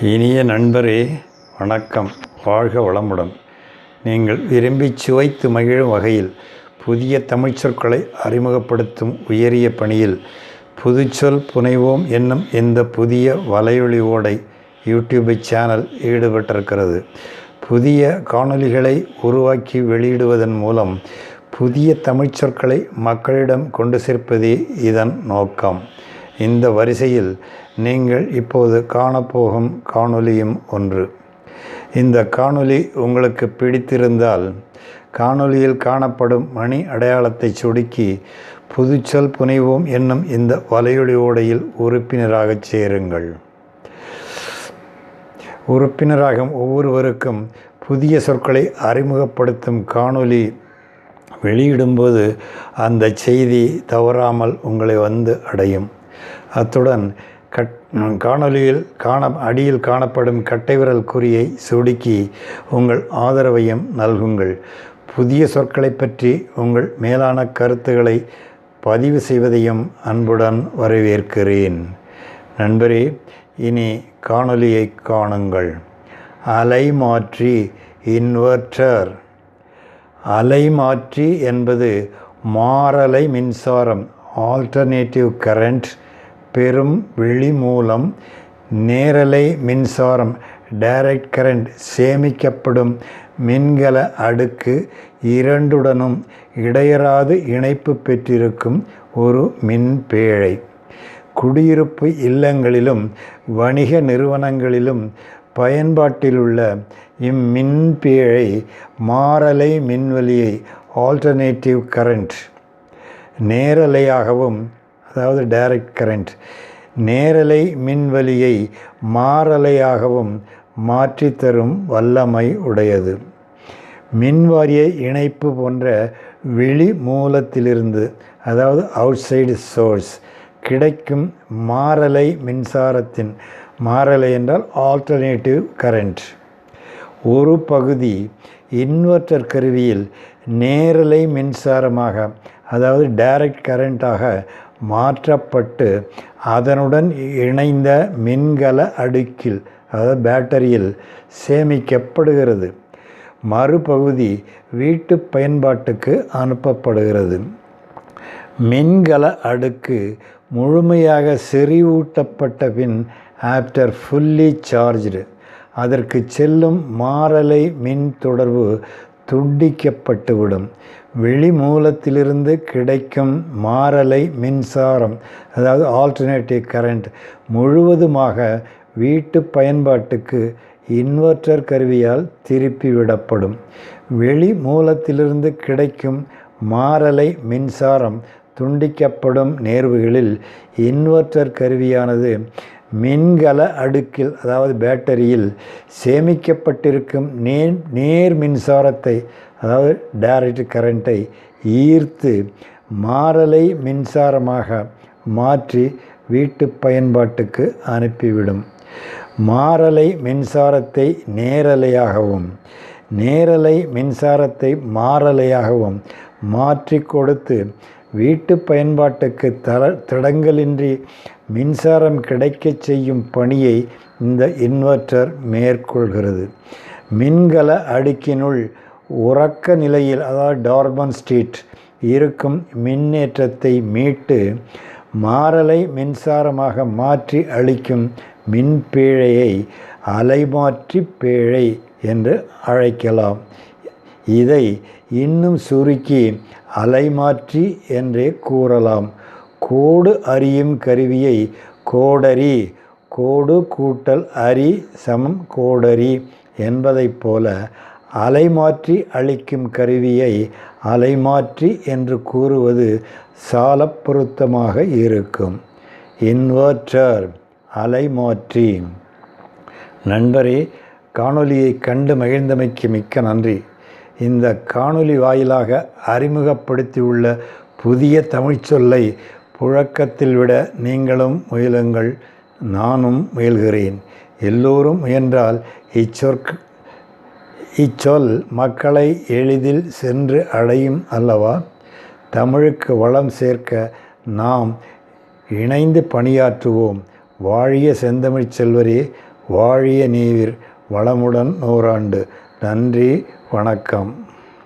இனிய நண்பரே வணக்கம். வாழ்க வளமுடன். நீங்கள் விரும்பி சுவைத்து மகிழும் வகையில் புதிய தமிழ்ச்சொற்களை அறிமுகப்படுத்தும் உயரிய பணியில் புதுச்சொல் புனைவோம் என்னும் இந்த புதிய வலையொலி ஓடை யூடியூப் சேனல் ஈடுபட்டிருக்கிறது. புதிய காணொளிகளை உருவாக்கி வெளியிடுவதன் மூலம் புதிய தமிழ்ச் சொற்களை மக்களிடம் கொண்டு சேர்ப்பதே இதன் நோக்கம். இந்த வரிசையில் நீங்கள் இப்போது காணப்போகும் காணொலியும் ஒன்று. இந்த காணொலி உங்களுக்கு பிடித்திருந்தால் காணொலியில் காணப்படும் மணி அடையாளத்தை சுடுக்கி புதுச்சொல் புனைவோம் என்னும் இந்த வலையொலி ஓடையில் உறுப்பினராகச் சேருங்கள். உறுப்பினராகும் ஒவ்வொருவருக்கும் புதிய சொற்களை அறிமுகப்படுத்தும் காணொலி வெளியிடும்போது அந்த செய்தி தவறாமல் உங்களை வந்து அடையும். அத்துடன் கட் காணொலியில் காண அடியில் காணப்படும் கட்டை விரல் குறியை சுடுக்கி உங்கள் ஆதரவையும் நல்குங்கள். புதிய சொற்களை பற்றி உங்கள் மேலான கருத்துக்களை பதிவு செய்வதையும் அன்புடன் வரவேற்கிறேன். நண்பரே இனி காணொலியை காணுங்கள். அலைமாற்றி இன்வெர்டர் அலைமாற்றி என்பது மாறலை மின்சாரம் ஆல்டர்னேட்டிவ் கரண்ட் பெரும் வெளி மூலம் நேரலை மின்சாரம் டைரக்ட் கரண்ட் சேமிக்கப்படும் மின்கல அடுக்கு இரண்டுடனும் இடையராது இணைப்பு பெற்றிருக்கும் ஒரு மின்பேழை குடியிருப்பு இல்லங்களிலும் வணிக நிறுவனங்களிலும் பயன்பாட்டிலுள்ள இம்மின்பேழை மாறலை மின்வெளியை ஆல்டர்னேட்டிவ் கரண்ட் நேரலையாகவும் அதாவது டைரக்ட் கரண்ட் நேரலை மின்வலியை மாறலையாகவும் மாற்றித்தரும் வல்லமை உடையது. மின்வாரிய இணைப்பு போன்ற வெளி மூலத்திலிருந்து அதாவது அவுட்சைடு சோர்ஸ் கிடைக்கும் மாறலை மின்சாரத்தின் மாறலை என்றால் ஆல்டர்னேட்டிவ் கரண்ட் ஒரு பகுதி இன்வெர்ட்டர் கருவியில் நேரலை மின்சாரமாக அதாவது டைரக்ட் கரண்ட்டாக மாற்றப்பட்டு அதனுடன் இணைந்த மின்கல அடுக்கில் அதாவது பேட்டரியில் சேமிக்கப்படுகிறது. மறுபகுதி வீட்டு பயன்பாட்டுக்கு அனுப்பப்படுகிறது. மின்கல அடுக்கு முழுமையாக செறிவூட்டப்பட்ட பின் ஆஃப்டர் ஃபுல்லி சார்ஜ்டு அதற்கு செல்லும் மாறலை மின் தொடர்பு துண்டிக்கப்பட்டுவிடும். வெளி மூலத்திலிருந்து கிடைக்கும் மாறலை மின்சாரம் அதாவது ஆல்டர்னேட்டிவ் கரண்ட் முழுவதுமாக வீட்டு பயன்பாட்டுக்கு இன்வெர்ட்டர் கருவியால் திருப்பி விடப்படும் வெளி மூலத்திலிருந்து கிடைக்கும் மாறலை மின்சாரம் துண்டிக்கப்படும் நேர்வுகளில் இன்வெர்ட்டர் கருவியானது மின்கல அடுக்கில் அதாவது பேட்டரியில் சேமிக்கப்பட்டிருக்கும் நேர் நேர் மின்சாரத்தை அதாவது டைரக்ட் கரண்ட்டை ஈர்த்து மாறலை மின்சாரமாக மாற்றி வீட்டு பயன்பாட்டுக்கு அனுப்பிவிடும். மாறலை மின்சாரத்தை நேரலையாகவும் நேரலை மின்சாரத்தை மாறலையாகவும் மாற்றி கொடுத்து வீட்டு பயன்பாட்டுக்கு தர தடங்கலின்றி மின்சாரம் கிடைக்கச் செய்யும் பணியை இந்த இன்வெர்ட்டர் மேற்கொள்கிறது. மின்கல அடுக்கினுள் உறக்க நிலையில் அதாவது டார்பன் ஸ்ட்ரீட் இருக்கும் மின்னேற்றத்தை மீட்டு மாறலை மின்சாரமாக மாற்றி அளிக்கும் மின்பேழையை அலைமாற்றி பேழை என்று அழைக்கலாம். இதை இன்னும் சுருக்கி அலைமாற்றி என்றே கூறலாம். கோடு அறியும் கருவியை கோடரி கோடு கூட்டல் அரி சமம் கோடரி என்பதைப் போல அலைமாற்றி அளிக்கும் கருவியை அலைமாற்றி என்று கூறுவது சால பொருத்தமாக இருக்கும். இன்வெர்டர் அலைமாற்றி. நண்பரே காணொலியை கண்டு மகிழ்ந்தமைக்கு மிக்க நன்றி. இந்த காணொலி வாயிலாக அறிமுகப்படுத்தியுள்ள புதிய தமிழ்ச்சொல்லை புழக்கத்தில் விட நீங்களும் முயலுங்கள் நானும் முயல்கிறேன். எல்லோரும் முயன்றால் இச்சொற்கு இச்சொல் மக்களை எளிதில் சென்று அடையும் அல்லவா? தமிழுக்கு வளம் சேர்க்க நாம் இணைந்து பணியாற்றுவோம். வாழிய செந்தமிழ் செல்வரே வாழிய நீவிர் வளமுடன் நூறாண்டு. நன்றி வணக்கம்.